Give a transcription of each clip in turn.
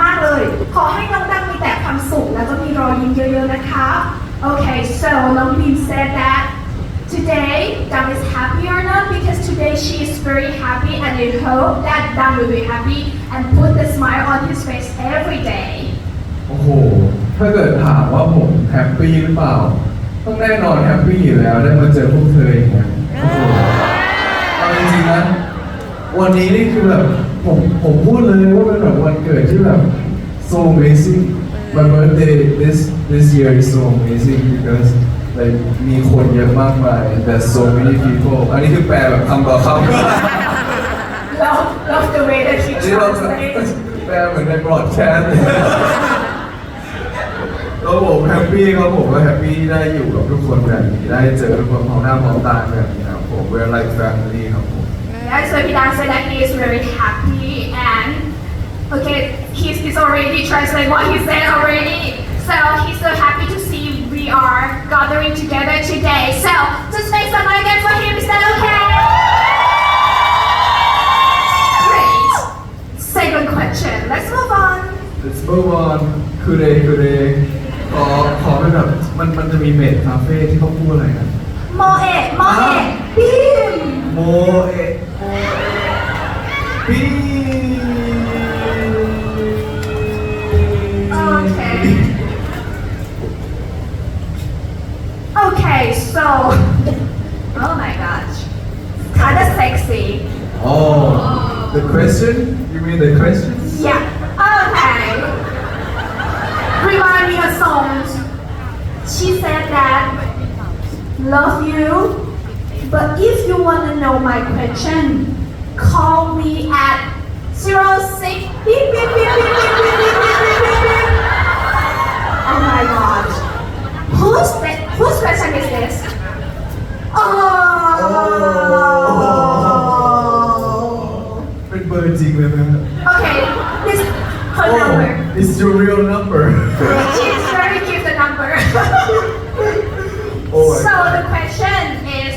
มาก ๆ เลย ขอให้น้องดังมีแต่ความสุขแล้วก็มีรอยยิ้มเยอะๆนะคะ Okay so น้องบีม said that today Dang is happy or not because today she is very happy and I hope that Dang will be happy and put the smile on his face every day โอ้โห ถ้าเกิดถามว่าผมแฮปปี้หรือเปล่า ต้องแน่นอนแฮปปี้อยู่แล้วได้มาเจอพวกเธออย่างเงี้ยโอ้โหเอาจริงๆนะวันนี้นี่คือแบบ ผมผมพูดเลยว่าเป็นแบบวันเกิดที่แบบ so amazing my birthday this this year is so amazing because like มีคนเยอะมากมาย there's so many people อันนี้คือแปลแบบคำต่อคำ love love the way that he อันนี้เรา translates แปลเหมือนในบรอดแคสต์แล้วผมแฮปปี้ครับผมก็แฮปปี้ที่ได้อยู่กับทุกคนแบบนี้ได้เจอทุกคนพร้อมหน้าพร้อมตาแบบนี้ครับผม we're like family ครับผม Yeah, so Pidan said that he is very happy and okay, he's, he's already translating what he said already. So he's so happy to see we are gathering together today. So just make some noise again for him. Is that okay? Great. Second question. Let's move on. let's move on คือเดย์คือเดย์ขอขอเป็นแบบมันมันจะมีเมดคาเฟ่ที่เขาพูดอะไรนะ Moe, Moe, Beam. โมเอะปี Okay. so oh my gosh, kind of sexy. oh the question you mean the question Yeah. Okay. Remind me of songs. She said that love you, but if you want to know my question, call me at zero six beep beep beep beep beep beep beep beep beep. a real number. She's very give the number. oh so God. the question is,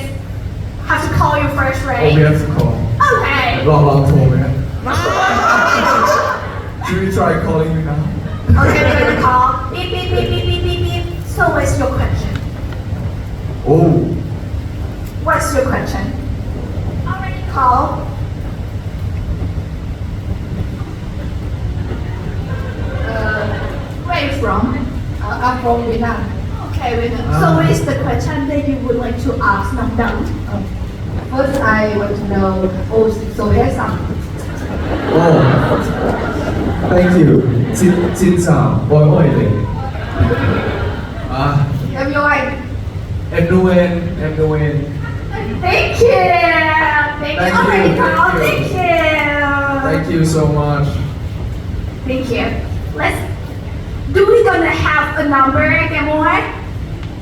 have to call you first, right? Oh, we have to call. Okay. Long, long call, man. Should we try calling you now? Okay, we're gonna call. Beep, beep, beep, beep, beep, beep, beep. So what's your question? Oh. What's your question? I'm from Vietnam. Okay, wait. Ah. So what is the question that you would like to ask Nam Dang? First, I want to know, oh, so here's some. oh. Thank you. Xin xin chào, bồi ôi lì. À, Everyone, em Noel, em Noel. Thank you. Thank, Thank you. Already you, called. thank Thank you. Thank you so much. Thank you. Let's. Do we gonna have a number, Gamoy?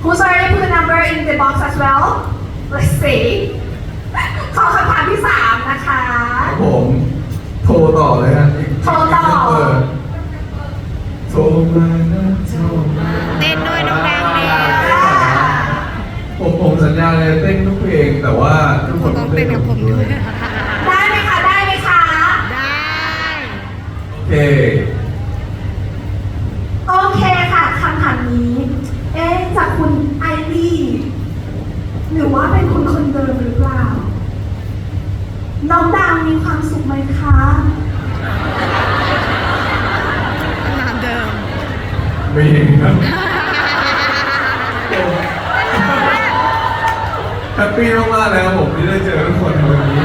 Who's already put a number in the box as well? Let's see. ขอคำถามที่สามนะคะ ผมโทรต่อเลยฮะโทรต่อ เโทรมานะโทรมาเต้นด้วยน้องดังเร็วผมผมสัญญาเลยเต้นทุกเพลงแต่ว่าทุกคนต้องเต้นกับผมด้วย ได้ไหมคะ ได้ไหมคะ ได้ โอเค โอเคค่ะคำถามนี้ เอ๊ะจากคุณไอรีห รือว่าเป็นคุณคนเดิมหรือเปล่า น้องดาวมีความสุขไหมคะงานเดิมมีครับแฮปปี้มากๆเลยครับผมที่ได้เจอทุกคนในวันนี้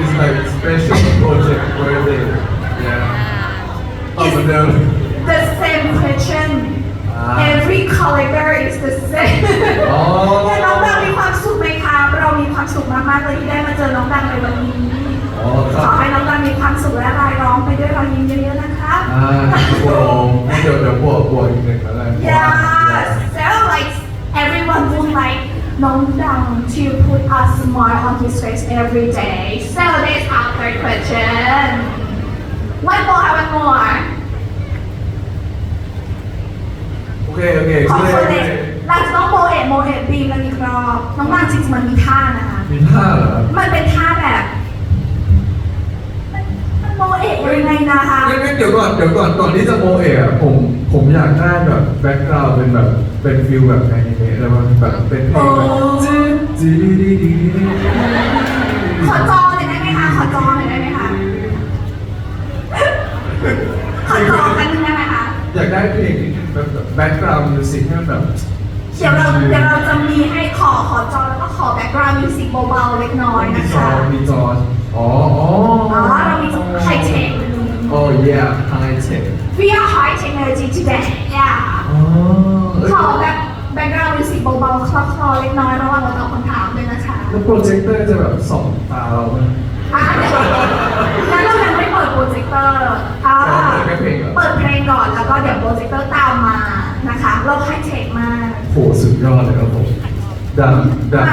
It's like special project birthday yeah ต่อเหมือนเดิม The same question อ่า Every collector is the same อ๋อ แต่น้องดังมีความสุขไหมคะ เรามีความสุขมากๆเลยที่ได้มาเจอน้องดังในวันนี้ อ๋อค ข รั อบ ให้น้องดังมีความสุขและรายร้องไปด้วยรอยยิ้มเยอะๆนะคะ อ่าบวกเดี๋ยวเดี๋ยวบวกบวกอีกหนึ่งแล้วกัน Yes, so like everyone would like Nong Dang to put a smile on his face every day. So that's our third question. One more, one more. เคโอเคขอช่วยคนเลยเราจะต้องโมเอะโมเอะบีมกันอีกรอบน้องนางจริงๆมันมีท่านะคะ มีท่าเหรอมันเป็นท่าแบบมันมันโมเอเอกยังไงนะคะงั้นงั้นเดี๋ยวก่อนเดี๋ยวก่อนก่อนที่จะโมเอะอะผมผมอยากได้แบบแบ็กกราวด์เป็นแบบเป็นฟิลแบบอนิเมะแล้วมันแบบเป็นเพลงแบบจีจีดีดีดีขอจอหน่อยได้ไหมคะขอจอหน่อยได้ไหมคะขอจอกันหนึงได้ไหมคะ อยากได้เพลงที่เป็นแบบแบ็กกราวด์มิวสิกให้มันแบบเดี๋ยวเราเดี๋ยวเราจะมีให้ขอขอจอแล้วก็ขอแบ็กกราวด์มิวสิกเบาๆเล็กน้อยมีนะจอคะมีจออ๋ออ๋ออ๋อเรามีไฮเทค โอ้ yeah high tech We are high technology today yeah อ๋อเอ้ยขอแบบแบ็กกราวด์มิวสิกเบาๆคลอๆเล็กน้อยระหว่างเราตอบคำถามด้วยนะคะแล้วโปรเจคเตอร์จะแบบส่องตาเราไหมอะเดี๋ยวงั้นเรายังไม่เปิดโปรเจคเตอร์ แล้วก็เดี๋ยวโปรเจคเตอร์ตามมานะคะเราไฮเทคมากโหสุดยอดเลยครับผมดังดัง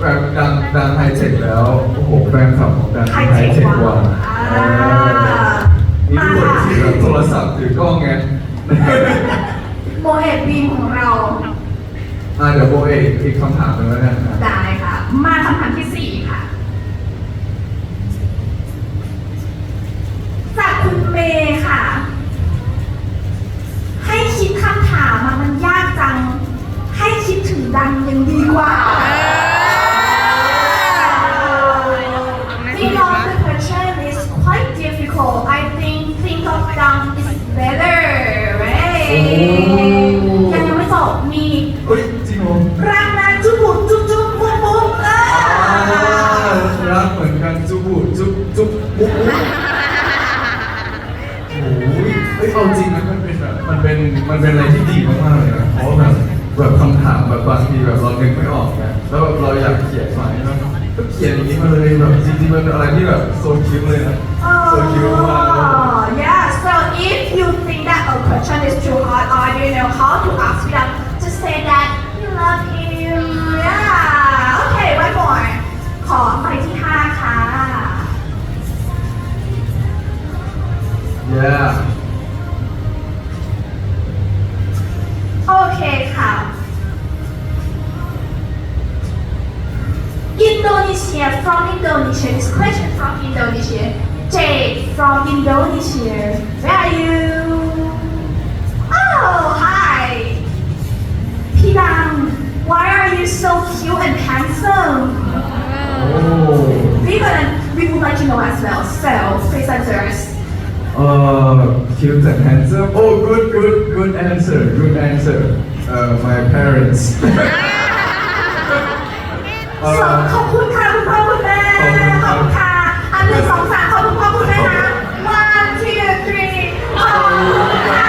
แบบดังดังไฮเทคแล้วโอ้โหแฟนคลับของดังไฮไฮเทคเทคกกว่าว่าอ่าเออนี่มาทุกคนค่ะถือแบบโทรศัพท์ถือกล้องไงโมเอดบีมของเราอ่าเดี๋ยวโบเอกอีกคำถามหนึงแล้วกันนะได้ค่ะ มาคำถามที่สี่ำถามแบบบางทีแบบเรานึกไม่ออกนะแล้วแบบเราอยากเขียนมาเนาะก็เขียนอย่างนี้มาเลยแบบจริงๆมันเป็นอะไรที่แบบโซคิวเลยนะโซคิวมากๆเลย Oh, yeah. So if you think that a question is too hard or you know how to ask them, just say that you love him. Yeah. Okay, one more. ขอไปที่ห้าค่ะ yeah โอเคค่ะ Indonesia from Indonesia. This question from Indonesia. Jay from Indonesia. Where are you? Oh, hi. Pidang, why are you so cute and handsome? Oh. We gonna we would like to know as well. So please answer us. Uh, cute and handsome. Oh, good, good, good answer. Good answer. Uh, my parents. เอ่ So อขอบคุณค่ะคุณพ่อคุณแม่ขอบคุณค่ะอันหนึ่งสองสามขอบคุณพ่อคุณแม่นะ one two three ขอบคุณค่ะ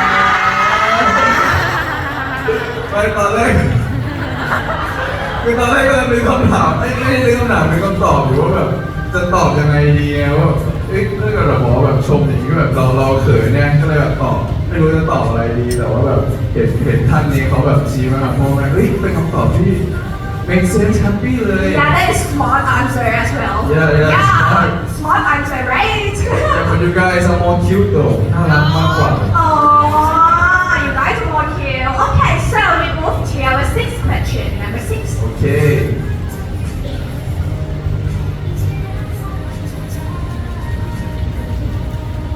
ไปตอนแรกคือตอนแรกก็เลยมีคำถามไม่ไม่ได้คำถามมีคำตอบอยู่ว่าแบบจะตอบยังไงดีไงว่าเอ๊ะถ้าเกิดแบบบอกแบบชมอย่างนี้แบบเราเราเขินเนี่ยก็เลยแบบตอบไม่รู้จะตอบอะไรดีแต่ว่าแบบเห็นเห็นท่านนี้เขาแบบชี้มาแบบมองมาเฮ้ยเป็นคำตอบที่ make sense happy เลย Yeah that is smart answer as well Yeah, yeah, smart. smart answer right Yeah, but you guys are more cute though น่ารักมากกว่า Oh you guys are more cute Okay so we move to our sixth question number six โอเค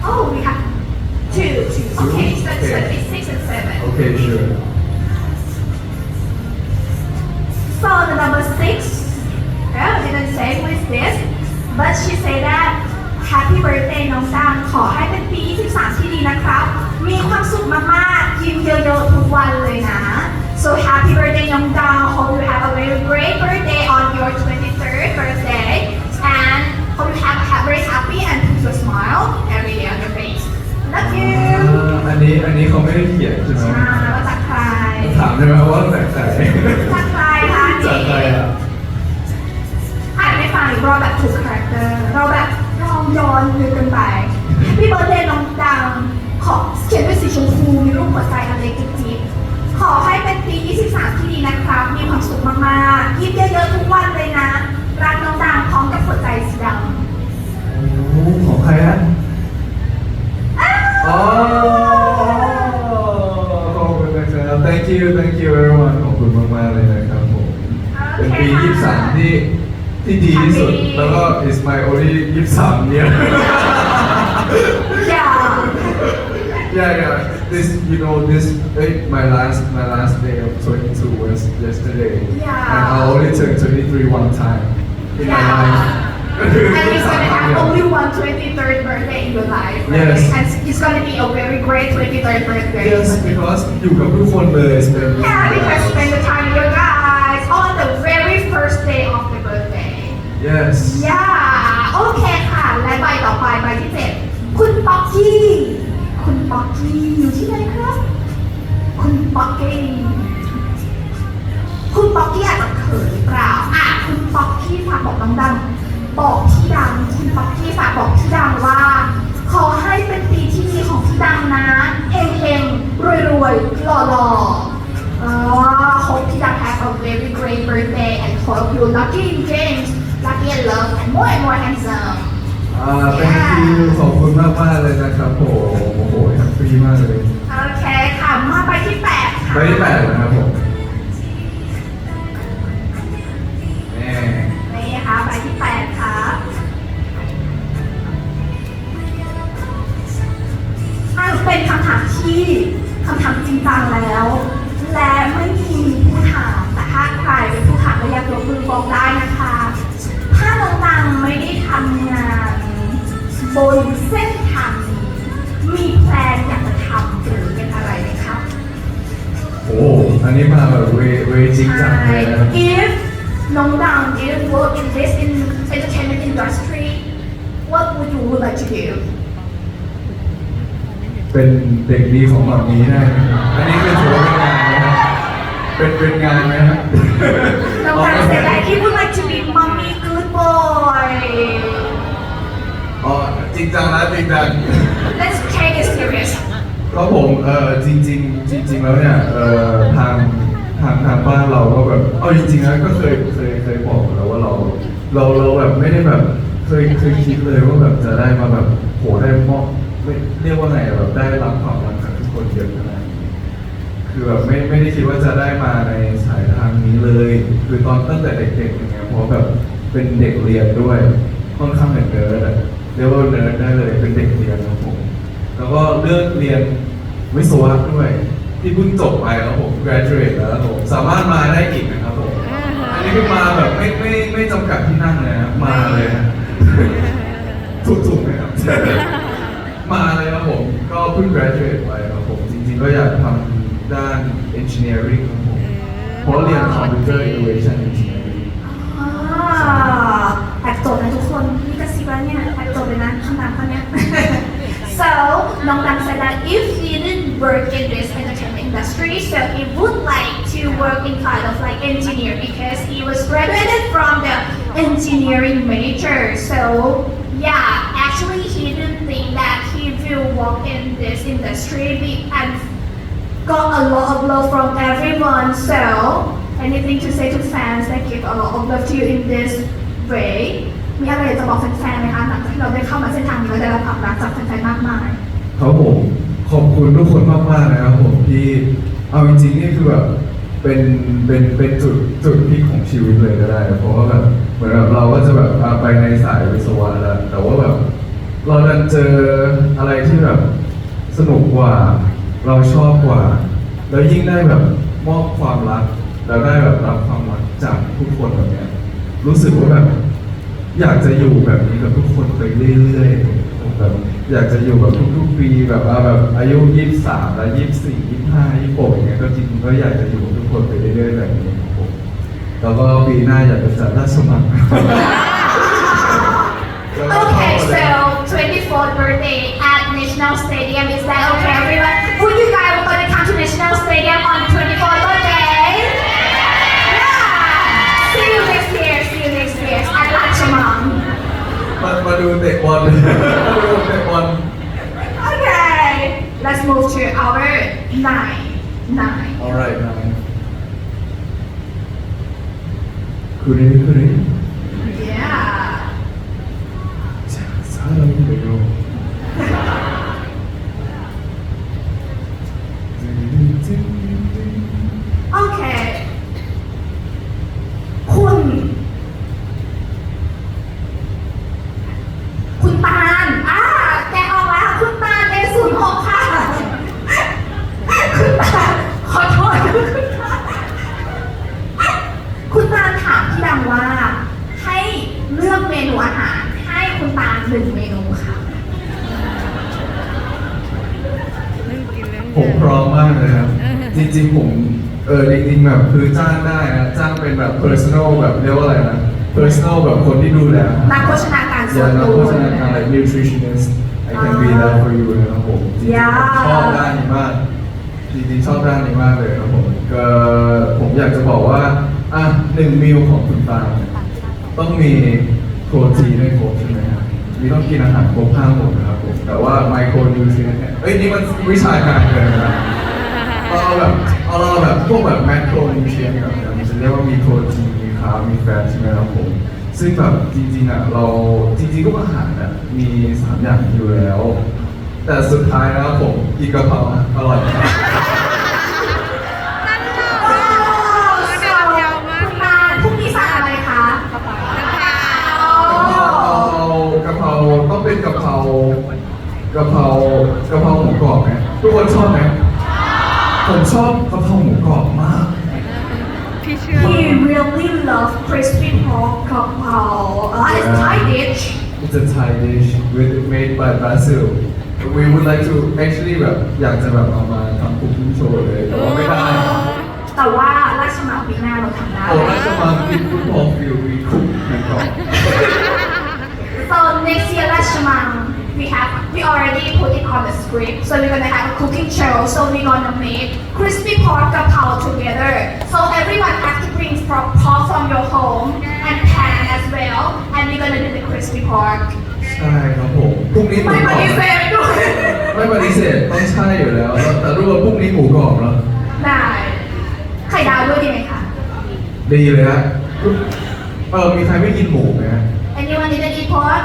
Oh we have two two Okay so it's gonna be six and seven โอเค sure So the number six, well, didn't say who is this, but she said that Happy birthday น้องดังขอให้เป็นปี 23 ที่ดีนะครับ มีความสุขมากๆ ยิ้มเยอะๆ ทุกวันเลยนะ So happy birthday น้องดัง Hope you have a very great birthday on your 23rd birthday and hope you have a very happy and put a smile every day on your face. Love อ่ you. าอันนี้อันนี้เขาไม่ได้เขียนใช่ไหม อ่าแล้วจากใคร ถามได้ไหมว่าแต่ใคร จากใคร คะอันจากนี้ใครอะอ่านไม่ฟังอีกรอบแบบถูกคาแรคเตอร์เราแบบลองย้อนนึกกันไป พี่เบิร์ดเดย์น้องดังขอเขียนด้วยสีชมพูมีรูปหัวใจอันเล็กจิ๊บๆขอให้เป็นปี ที่ดีที่สุด แล้วก็ is my only 23 เนี่ย Yeah. Yeah, yeah. This, you know, this, eh, my last, my last day of 22 was yesterday. Yeah. And I only turned 23 one time in my Yeah. life. And he's gonna have only one 23rd birthday in your life. right? Yes. And it's gonna be a very great 23rd birthday. Yes, because อยู่กับทุกคนเลย spend Yeah, because spend the time yes Yeah โอเคค่ะ และใบต่อไปใบที่เจ็ดคุณป๊อกกี้ คุณป๊อกกี้อยู่ที่ไหนครับ คุณป๊อกกี้ คุณป๊อกกี้อาจจะเขินเปล่าอะคุณป๊อกกี้ฝากบอกน้องดังบอกพี่ดัง คุณป๊อกกี้ฝากบอกพี่ดังว่า ขอให้เป็นปีที่ดีของพี่ดังนะเฮงเฮงรวยรวยๆหล่อหล่อ uh, hope พี่ดัง have a very great birthday and hope you lucky in James lucky in love and more and more handsome อ่า thank you ขอบคุณมากมากๆเลยนะครับผมโอ้โหแฮปปี้มากเลย โอเคค่ะมาไปที่แปดค่ะใบที่แปดนะ น้องดัง didn't work in this in entertainment industry what would you would like to do เป็นเด็กดีของหมอนี้ได้ไหมครับอันนี้เป็นถือว่าเป็นงานไหมครับเป็นเป็นงานไหมครับน้องดัง said that he would like to be mommy good boy อ๋อจริงจังนะจริงจัง let's take it serious ครับผมเออจริงจริง ๆ จริง ๆ แล้วเนี่ยเออทาง ทางทางบ้านเราก็แบบเอาจริงๆนะก็เคยเคยเคยบอกแล้วว่าเรา เราเราแบบไม่ได้แบบเคยเคยคิดเลยว่าแบบจะได้มาแบบโหได้มอบไม่เรียกว่าไงอะแบบได้รับความรักจากทุกคนเยอะขนาดนี้คือแบบไม่ไม่ได้คิดว่าจะได้มาในสายทางนี้เลย คือตอนตั้งแต่เด็กๆอย่างเงี้ยเพราะแบบเป็นเด็กเรียนด้วยค่อนข้างเป็นเนิร์ดอะเรียกว่าเนิร์ดได้เลยเป็นเด็กเรียนครับผมแล้วก็เลือกเรียนวิศวะด้วย ที่เพิ่งจบไปแล้วผม graduate แล้วครับผมสามารถมาได้อีกนะครับผมอันนี้คือมาแบบไม่ไม่ไม่จำกัดที่นั่งเลยนะมาเลยนะถูกถูกไหมครับ มาเลยครับผม ก็เพิ่ง graduate ไปครับผม จริงๆก็อยากทำด้าน engineering ครับผมเพราะเรียน computer innovation engineering อ่าแอบจดนะทุกคนนี่กระซิบแล้วเนี่ยแอบจดเลยนะคำถามข้อเนี้ย so น้องดัง said that if he didn't work in this entertainment industry so he would like to work in kind of like engineer because he was graduated from the engineering major so yeah actually he didn't think that he will work in this industry be- and got a lot of love from everyone. So, anything to say to fans that give a lot of love to you in this way? มีอะไรจะบอกแฟนๆไหมคะหลังจากที่เราได้เข้ามาเส้นทางนี้แล้วได้รับความรักจากแฟนๆมากมาย ครับผม ขอบคุณทุกคนมากมากนะครับผมที่เอาจริงๆนี่คือแบบเป็นเป็นเป็นจุดจุดพีคของชีวิตเลยก็ได้ เพราะว่าแบบเหมือนแบบเราก็จะแบบไปในสายวิศวะแล้วแต่ว่าแบบเราดันเจออะไรที่แบบสนุกกว่า เราชอบกว่า แล้วยิ่งได้แบบมอบความรักแล้วได้แบบรับความรักจากทุกคนแบบเนี้ยรู้สึกว่าแบบอยากจะอยู่แบบนี้กับทุกคนไปเรื่อยๆ แบบอยากจะอยู่แบบทุกๆปีแบบอ่าแบบอายุยี่สิบสามแล้วยี่สิบสี่ยี่สิบห้ายี่สิบหกอย่างเงี้ยก็จริงๆก็อยากจะอยู่กับทุกคนไปเรื่อยๆแบบนี้ครับผมแล้วก็ปีหน้าอยากจะจัดราชมัง Okay, so 24th birthday at National Stadium. Is that okay, everyone? Would you guys want to come to National Stadium on do a one. I'll do a one. Okay, let's move to our nine. Nine. All right, nine. Kurin, kurin. ริงๆผมเออจริงๆแบบคือจ้างได้นะจ้างเป็นแบบ personal แบบเรียกว่าอะไรนะ personal แบบคนที่ดูแลนักโภชนาการส่อวย่านงนักตัโภวชนาการ like nutritionist I can be that for you นะครับผมจริง Yeah ๆชอบด้านนี้มากจริงๆชอบด้านนี้มากเลยครับผมก็ผมอยากจะบอกว่าอะหนึ่งมิลของคุณตาเนี่ยต้องมีโปรตีนให้ครบใช่ไหมครับมีต้องกินอาหารครบห้าหมู่นะครับผมแต่ว่าไมโครนิวทรีนเนี่ยเอ้ยนี่มันวิชาการเกินไปแล้ว เอาเราแบบเอาเราแบบพวกแบบแมคโครนิวทรีนแบบมันจะเรียกว่ามีโปรตีนมีคาร์บมีแฟตใช่ไหมครับผมซึ่งแบบจริงๆอะเราจริงๆทุกอาหารอะมีสามอย่างอยู่แล้ว แต่สุดท้ายแล้วผมกินกะเพราอะอร่อย dish It's a Thai dish with made by Basil we would like to actually แบบอยากจะแบบเอามาทำคุกกิ้งโชว์เลยแต่ว่าไม่ได้ แต่ว่าราชมังปีหน้าเราทำได้ โอ้แล้วจะมากินฟุตบอลฟิลมีคุกหมูกรอบ So next year Rashomon, we have we already put it on the script. So we're gonna have a cooking show. So we're gonna make crispy pork gapao together. So everyone has to bring from pork from your home and pan as well. And we're gonna do the crispy pork. ใช่ครับผมพรุ่งนี้หมู ไม่ ก ป รอบ ฏิเสธด้วย ไม่ปฏิเสธต้องใช่อยู่แล้ว แต่รู้ว่าพรุ่งนี้หมูกรอบแล้ว ได้ไข่ดาวด้วยดีไหมคะ ดีเลยฮะเออ มีใครไม่กินหมูไหมฮะ Anyone didn't eat pork?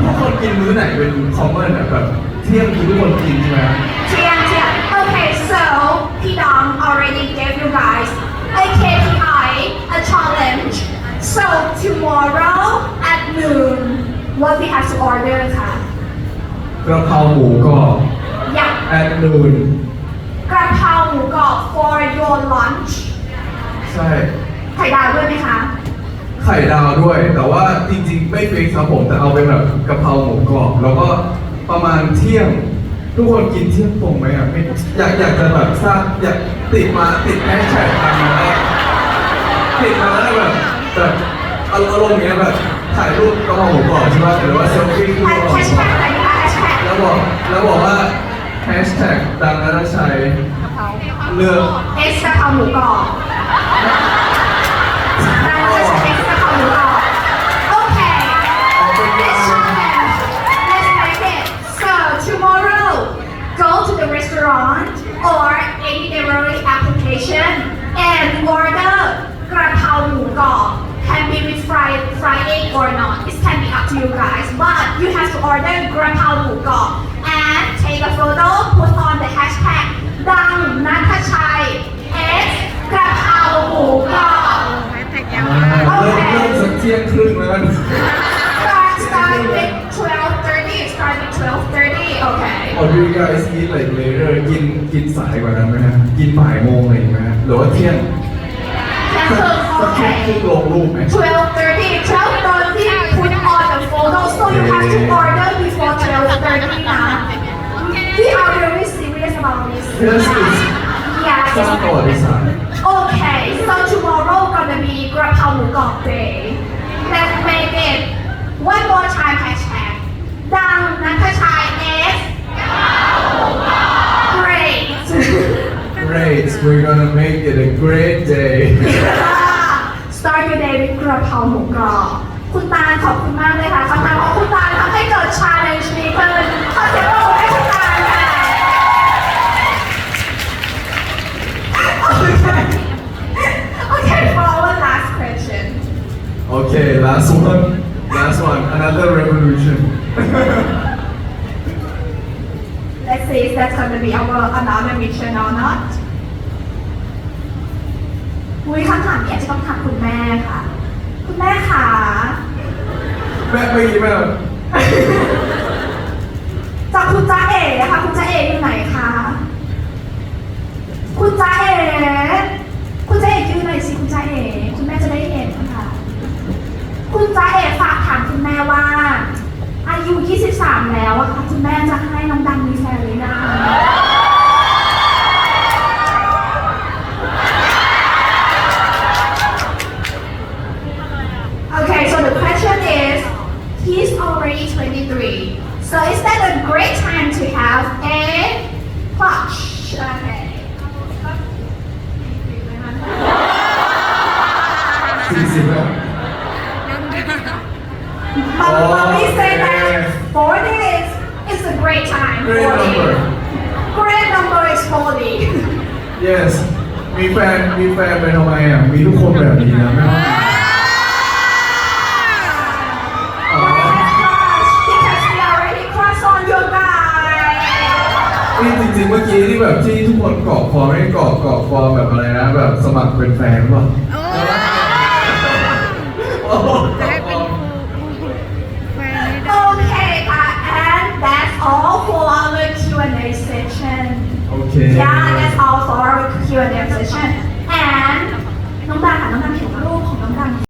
ทุกคนกินมื้อไหนเป็นคอมเมอร์แบบแบบเที่ยงกินทุกคนกินใช่ไหม Okay, so Pidong already gave you guys a KPI, a challenge. So tomorrow at noon, what we have to order, ค่ะ กระเพราหมูกรอบ Yeah, แอดนูน กระเพราหมูกรอบ for your lunch. ใช่ ไข่ดาวด้วยไหมคะ ไข่ดาวด้วย แต่ว่าจริงๆ ไม่ฟิกครับผมแต่เอาเป็นแบบกะเพราหมูกรอบ แล้วก็ประมาณเที่ยง ทุกคนกินเที่ยงตรงไหมอะไม่อยากอยากจะแบบสร้างอยากติดมาติดแฮชแท็กมาแล้วติดมาแล้วแบบแบบอารมณ์อย่างเงี้ยแบบถ่ายรูปกะเพราหมูกรอบใช่ไหมหรือว่าเซลฟี่รูปแฮกะเพราหชมูกรแท็อกบอะไรคะแฮชแท็กแล้วบอกแล้วบอกว่าแฮชแท็กดังนัทชัยเลือกเอสกะเพราหมูกรอบ and order กระเพราหมูกรอบ Can be with fried fried egg or not. It can be up to you guys. But you have to order กระเพราหมูกรอบ and take a photo, put on the hashtag ดังนัทชัย X กระเพราหมูกรอบ แฮชแท็กยาว อ่าม าก เริ่มเริ่มสักเที่ยงครึ่งแล้ว Okay. Or do you guys eat like later กินกินสายกว่านั้นไหมฮะกินบ่ายโมงอะไรอย่างเงี้ยไหมฮะหรือว่าเที่ยงกสักเที่ยงครึ่ง Okay. ลงรูปไหม 12:30. 12:30. Put on the photo, so you have to order before 12:30 now. We are very serious about this. Yes, it's- Yes. สร้างประวัติศาสตร์ Okay. So tomorrow gonna be กระเพราหมูกรอบ day. Let's make it one more time hashtag. ดังนัทชัย Great we're gonna make it a great day Start your day with กระเพราหมูกรอบ คุณตาลขอบคุณมากเลยค่ะคำถามของคุณตาลทำให้เกิด challenge นี้ขึ้นขอเสียงปรบมือให้คุณตาลค่ะ Okay, for our last question. Okay last one last one another revolution Let's see. is that's going to be our another mission or not อุ้ยคำถามนี้อาจจะต้องถามคุณแม่ค่ะ คุณแม่ค่ะแม่ไม่ยิ้มแบบจากคุณจ้าเอ๋ค่ะ คุณจ้าเอ๋อยู่ไหนคะ คุณจ้าเอ๋คุณจ้าเอ๋ยืนหน่อยสิคุณจ้าเอ๋คุณแม่จะได้เห็นค่ะ คุณจ้าเอ๋ฝากถามคุณแม่ว่า อายุ 23 แล้วอะค่ะคุณแม่จะให้น้องดังมีแฟนหรือยัง Okay, so the question is, he's already 23. So is that a great time to have a crush? Okay. สี่สิบแล้ว But Oh, mommy said that okay. 40 is, is a great time. Great 40. number. Great number is 40. Yes มีแฟน มีแฟนไปทำไมอะ มีทุกคนแบบนี้นะไม่ต้องอ๋อ Crush, because we already crush on your guy. นี่จริงๆเมื่อกี้ที่แบบที่ทุกคนเกาะคอไม่ได้เกาะเกาะคอแบบอะไรนะ แบบสมัครเป็นแฟนหรือเปล่าโอ้โอ้โหจะให้เป็นครูแฟนไม่ได้ Okay, uh, and that's all for our Q&A session. โอเค Yeah, And number.